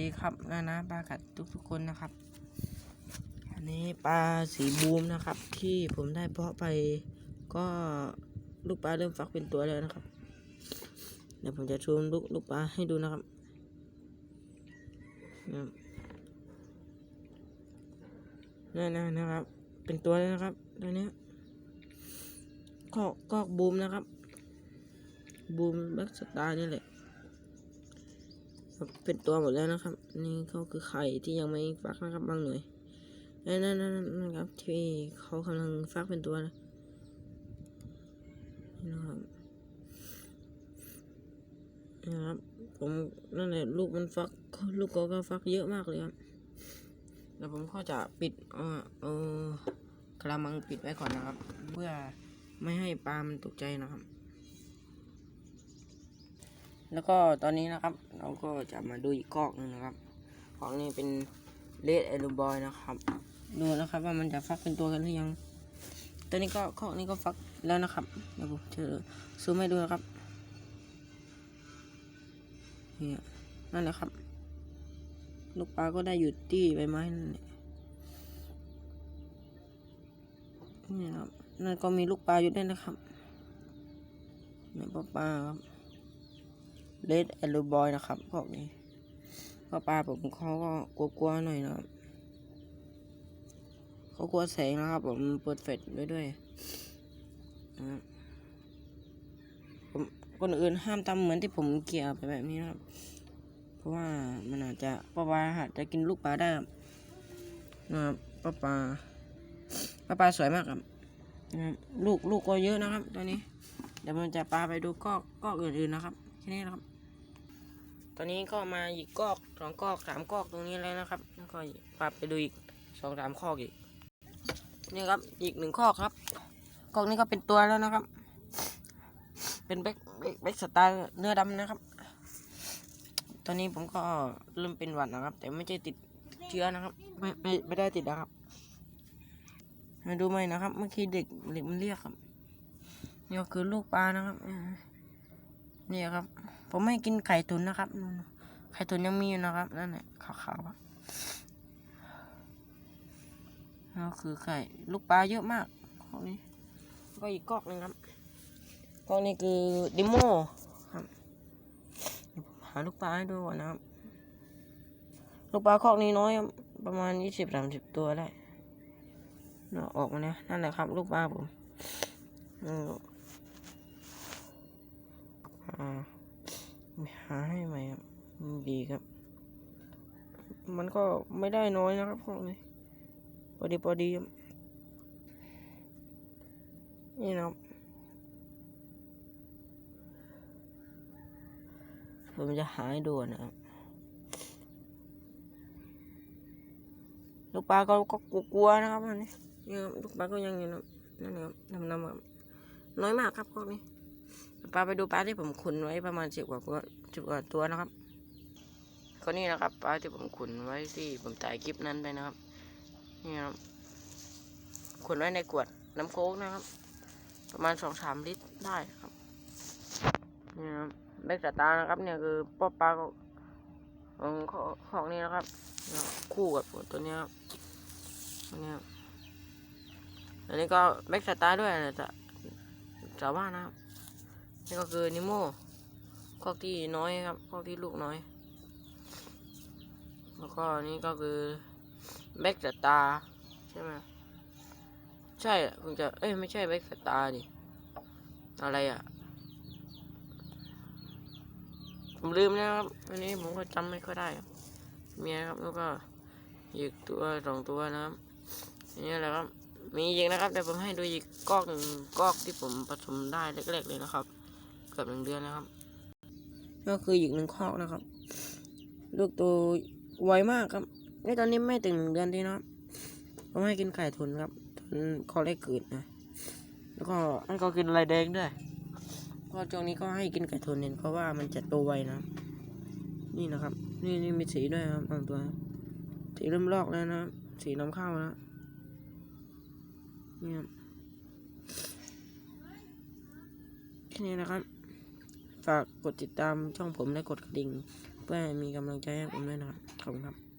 ดีครับนานะปลากัดทุกๆคนนะครับ อันนี้ปลาสีบูมนะครับ ที่ผมได้เพาะไปก็ลูกปลาเริ่มฟักเป็นตัวแล้วนะครับ เดี๋ยวผมจะชูมลูกลูกปลาให้ดูนะครับนะครับนั่นะนะครับ เป็นตัวแล้วนะครับตัวนี้กอกกอกบูมนะครับบูมแบ็กสตาร์นี่แหละ ครับเป็นตัวหมดแล้วนะครับ นี่เขาคือไข่ที่ยังไม่ฟักนะครับบางหน่วยนั่นนั่นนั่นครับ ที่เขากำลังฟักเป็นตัวนะนี่นะครับนะครับ ผมนั่นแหละลูกมันฟัก ลูกก็ก็ฟักเยอะมากเลยครับแล้วผมก็จะปิดเออเออกระมังปิดไว้ก่อนนะครับ เพื่อไม่ให้ปลามันตกใจนะครับ แล้วก็ตอนนี้นะครับ เราก็จะมาดูอีกกอกหนึงนะครับ ของนี้เป็นเลดเอลูบอยนะครับ ดูนะครับว่ามันจะฟักเป็นตัวกันหรือยังตัวนี้ก็คอกนี้ก็ฟักแล้วนะครับเดี๋ยวผมจะซูมให้ดูนะครับเนี่ยนั่นแหละครับ ลูกปลาก็ได้อยู่ที่ใบไม้นั่นแหละนี่นะครับนั่นก็มีลูกปลาอยู่ด้วยนะครับเนี่ยปลาปลาครับ เลดแอลูบอยนะครับพวกนี้ ก็ปลาผมเขาก็กลัวๆหน่อยนะครับเขากลัวแสงนะครับ ผมเปิดเฟลชไว้ด้วยนะครับผมคนอื่นห้ามทำเหมือนที่ผมเกี่ยวไปแบบนี้นะครับ เพราะว่ามันอาจจะปลาปลาอาจจะกินลูกปลาได้ครับนะครับปลาปลาปลาปลาสวยมากครับนะครับลูกลูกก็เยอะนะครับ ตัวนี้ เดี๋ยวมันจะปลาไปดูกอกกอกอื่นๆนะครับแค่นี้นะครับ อนนี้ก็มาอีกกอกสองกอกสามกอกตรงนี้แล้วนะครับก็ปรับไปดูอีกสองสามคอกอีกนี่ครับอีกหนึ่งคอกครับกอกนี้ก็เป็นตัวแล้วนะครับ เป็นแบ็คแบ็คสไตล์เนื้อดำนะครับ ตอนนี้ผมก็เริ่มเป็นหวัดนะครับ แต่ไม่ใช่ติดเชื้อนะครับ ไม่ไม่ไม่ได้ติดนะครับมาดูไหมนะครับ เมื่อกี้เด็กเด็กมันเรียกครับนี่ก็คือลูกปลานะครับนี่ครับ ผมไม่กินไข่ตุนนะครับ ไข่ตุนยังมีอยู่นะครับ นั่นแหละขาวๆอะนั่นก็คือไข่ลูกปลาเยอะมากกอกนี้ ก็อีกกอกหนึงครับกอกนี้คือดิโมครับเดี๋ยวผมหาลูกปลาให้ดูก่อนนะครับ ลูกปลาคอกนี้น้อยประมาณยี่สิบสามสิบตัวได้เนาะออกมาเนี่ยนั่นแหละครับ ลูกปลาผมอืมอ่า หาให้ใหม่ครับดีครับ มันก็ไม่ได้น้อยนะครับพวกนี้พอดีพอดีนี่นะครับผมจะหาให้ดูนะครับลูกปลาก็ก็กลัวๆนะครับอันนี้นี่ครับลูกปลาก็ยังอยู่นะนั่นนะครับดำๆน้อยมากครับพวกนี้ ปลาไปดูปลาที่ผมขุนไว้ประมาณสิบกว่าตัวสิบกว่าตัวนะครับก็นี่นะครับปลาที่ผมขุนไว้ที่ผมถ่ายคลิปนั้นไปนะครับ นี่ครับขุนไว้ในขวดน้ำโค้กนะครับ ประมาณสองสามลิตรได้ครับนี่ครับแบกสตาร์นะครับ เนี่ยคือป้อปลาของของนี่นะครับ คู่กับตัวนี้ครับตัวเนี้ยอันนี้ก็แบกสตาร์ด้วยนะจะจะว่านะครับ นี่ก็คือนิโมคอกที่น้อยครับคอกที่ลูกน้อย แล้วก็นี่ก็คือแบ็กสตาใช่ไหมใช่คุณจะเอ้ยไม่ใช่แบ็กสตาดิอะไรอะ ผมลืมนะครับอันนี้ผมก็จำไม่ค่อยได้เมียครับแล้วก็อีกตัวสองตัวนะครับนี่แหละครับมีอีกนะครับเดี๋ยวผมให้ดูอีกกอกหนึ่งกอกที่ผมผสมได้เล็กๆเลยนะครับ เกือบหนึ่งเดือนแล้วครับ ก็คืออีกหนึ่งคอกนะครับ ลูกตัวไวมากครับนี่ตอนนี้ไม่ถึงหนึ่งเดือนทีนะครับผมให้กินไข่ทุนครับทุนคอแรกเกิดนะ แล้วก็ให้เขากินอะไรแดงด้วยก็ช่วงนี้ก็ให้กินไก่ทุนเน้นเพราะว่ามันจะโตไวนะครับนี่นะครับ นี่นี่มีสีด้วยครับบางตัว สีเริ่มลอกแล้วนะ สีน้ำข้าวแล้วนี่ครับแค่นี้นะครับ ฝากกดติดตามช่องผมและกดกระดิ่ง เพื่อให้มีกำลังใจให้ผมด้วยนะครับ ขอบคุณครับ